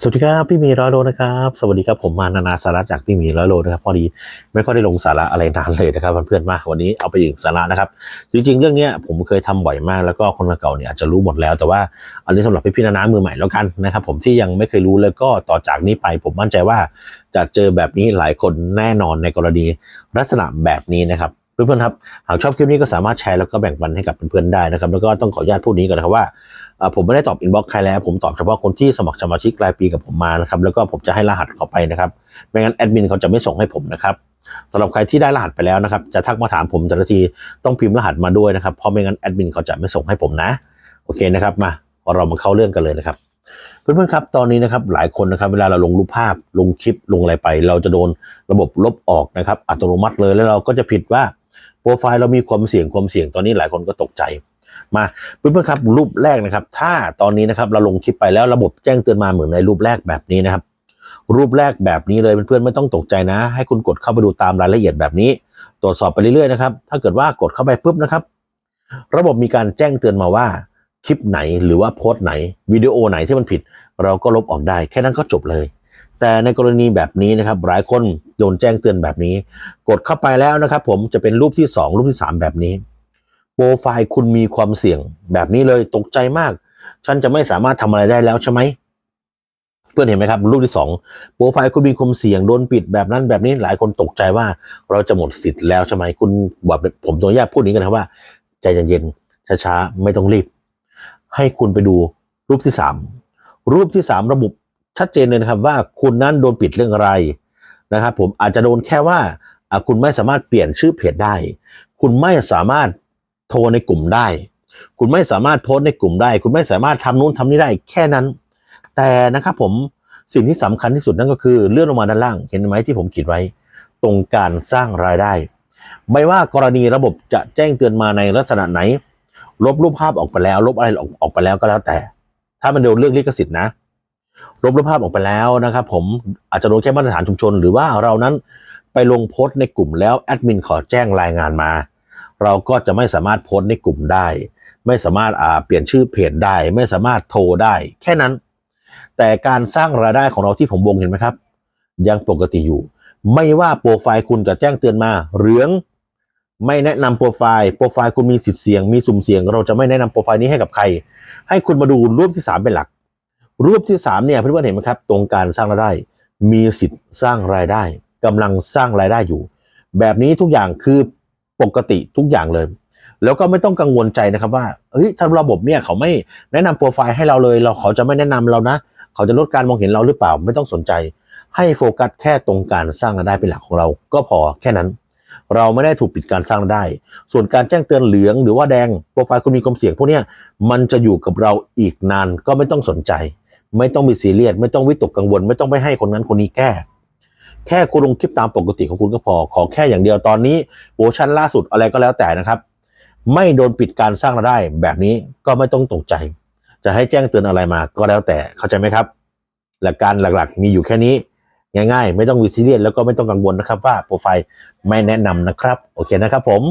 สวัสดีครับพี่มีร้อยโลนะครับสวัสดีครับผมมานานาสาระจากพี่มีร้อยโลนะครับพอดีไม่ค่อยได้ลงสาระอะไรนานเลยนะครับเพื่อนๆมาวันนี้เอาไปอีกสาระนะครับ จริงๆ เรื่องนี้ผมเคยทำบ่อยมากแล้วก็คนเก่าเนี่ยอาจจะรู้หมดแล้ว แต่ว่าอันนี้สำหรับพี่ๆนานามือใหม่แล้วกันนะครับ ผมที่ยังไม่เคยรู้แล้วก็ต่อจากนี้ไป ผมมั่นใจว่าจะเจอแบบนี้หลายคนแน่นอนในกรณีลักษณะแบบนี้นะครับเพื่อนๆครับหากชอบคลิปนี้ก็สามารถแชร์แล้วก็แบ่งปันให้กับเพื่อนๆได้นะครับ แล้วก็ต้องขออนุญาตพูดนี้ก่อนนะครับว่า ผมไม่ได้ตอบอินบ็อกซ์ใครแล้ว ผมตอบเฉพาะคนที่สมัครสมาชิกรายปีกับผมมานะครับ แล้วก็ผมจะให้รหัสเขาไปนะครับ ไม่งั้นแอดมินเขาจะไม่ส่งให้ผมนะครับสำหรับใครที่ได้รหัสไปแล้วนะครับ จะทักมาถามผมแต่ละทีต้องพิมพ์รหัสมาด้วยนะครับ เพราะไม่งั้นแอดมินเขาจะไม่ส่งให้ผมนะ โอเคนะครับ มาเรามาเข้าเรื่องกันเลยนะครับ เพื่อนๆครับ ตอนนี้นะครับหลายคนนะครับ เวลาเราลงรูปภาพ ลงคลิป ลงอะไรไป เราจะโดนระบบลบออกนะครับ อัตโนมัติเลย แล้วเราก็จะผิดว่าโปรไฟล์เรามีความเสี่ยงความเสี่ยง ตอนนี้หลายคนก็ตกใจ มาเพื่อนๆครับรูปแรกนะครับ ถ้าตอนนี้นะครับเราลงคลิปไปแล้วระบบแจ้งเตือนมาเหมือนในรูปแรกแบบนี้นะครับ รูปแรกแบบนี้เลยเพื่อนๆไม่ต้องตกใจนะ ให้คุณกดเข้าไปดูตามรายละเอียดแบบนี้ ตรวจสอบไปเรื่อยๆนะครับ ถ้าเกิดว่ากดเข้าไปปุ๊บนะครับ ระบบมีการแจ้งเตือนมาว่าคลิปไหนหรือว่าโพสต์ไหนวิดีโอไหนที่มันผิด เราก็ลบออกได้แค่นั้นก็จบเลย แต่ในกรณีแบบนี้นะครับหลายคนโดนแจ้งเตือนแบบนี้ กดเข้าไปแล้วนะครับ ผมจะเป็นรูปที่สองรูปที่สามแบบนี้ โปรไฟล์คุณมีความเสี่ยงแบบนี้เลยตกใจมาก ฉันจะไม่สามารถทำอะไรได้แล้วใช่ไหมเพื่อนเห็นไหมครับรูปที่สองโปรไฟล์คุณมีความเสี่ยงโดนปิดแบบนั้นแบบนี้หลายคนตกใจว่าเราจะหมดสิทธิ์แล้วใช่ไหมคุณบอกผมตัวแยกพูดนี้กันนะครับว่า ใจเย็นๆช้าๆไม่ต้องรีบ ให้คุณไปดูรูปที่สามรูปที่สามระบุชัดเจนเลยนะครับว่าคุณนั้นโดนปิดเรื่องอะไรนะครับผมอาจจะโดนแค่ว่าคุณไม่สามารถเปลี่ยนชื่อเพจได้ คุณไม่สามารถ โทรในกลุ่มได้ คุณไม่สามารถโพสในกลุ่มได้ คุณไม่สามารถทำนู้นทำนี้ได้แค่นั้น แต่นะครับผมสิ่งที่สำคัญที่สุดนั่นก็คือเลื่อนลงมาด้านล่างเห็นไหมที่ผมขีดไว้ ตรงการสร้างรายได้ ไม่ว่ากรณีระบบจะแจ้งเตือนมาในลักษณะไหน ลบรูปภาพออกไปแล้ว ลบอะไรออกออกไปแล้วก็แล้วแต่ ถ้ามันโดนเรื่องลิขสิทธิ์นะลบรูปภาพออกไปแล้วนะครับผมอาจจะโดนแค่มาตรฐานชุมชน หรือว่าเรานั้นไปลงโพสต์ในกลุ่มแล้วแอดมินขอแจ้งรายงานมา เราก็จะไม่สามารถโพสต์ในกลุ่มได้ ไม่สามารถอ่าเปลี่ยนชื่อเพจได้ ไม่สามารถโทรได้ แค่นั้น แต่การสร้างรายได้ของเราที่ผมวงเห็นไหมครับ ยังปกติอยู่ ไม่ว่าโปรไฟล์คุณจะแจ้งเตือนมาเหลืองไม่แนะนำโปรไฟล์โปรไฟล์คุณมีสิทธิ์เสี่ยงมีสุ่มเสี่ยง เราจะไม่แนะนำโปรไฟล์นี้ให้กับใคร ให้คุณมาดูรูปที่สามเป็นหลัก รูปที่สามเนี่ยเพื่อนๆเห็นไหมครับ ตรงการสร้างรายได้ มีสิทธิ์สร้างรายได้กำลังสร้างรายได้อยู่ แบบนี้ทุกอย่างคือ ปกติทุกอย่างเลย แล้วก็ไม่ต้องกังวลใจนะครับว่าเฮ้ยถ้าระบบเนี่ยเขาไม่แนะนำโปรไฟล์ให้เราเลย เราเขาจะไม่แนะนำเรานะ เขาจะลดการมองเห็นเราหรือเปล่าไม่ต้องสนใจ ให้โฟกัสแค่ตรงการสร้างรายได้เป็นหลักของเราก็พอแค่นั้น เราไม่ได้ถูกปิดการสร้างรายได้ ส่วนการแจ้งเตือนเหลืองหรือว่าแดงโปรไฟล์คุณมีความเสี่ยงพวกนี้มันจะอยู่กับเราอีกนานก็ไม่ต้องสนใจ ไม่ต้องมีซีเรียสไม่ต้องวิตกกังวล ไม่ต้องไปให้คนนั้นคนนี้แก้ แค่คุณลงคลิปตามปกติของคุณก็พอ ขอแค่อย่างเดียวตอนนี้เวอร์ชันล่าสุดอะไรก็แล้วแต่นะครับ ไม่โดนปิดการสร้างรายได้แบบนี้ก็ไม่ต้องตกใจ จะให้แจ้งเตือนอะไรมาก็แล้วแต่เข้าใจไหมครับ หลักการหลักๆ มีอยู่แค่นี้ง่าย ๆ ไม่ต้องวิซีเรียสแล้วก็ไม่ต้องกังวลนะครับ ว่าโปรไฟล์ไม่แนะนำนะครับ โอเคนะครับผม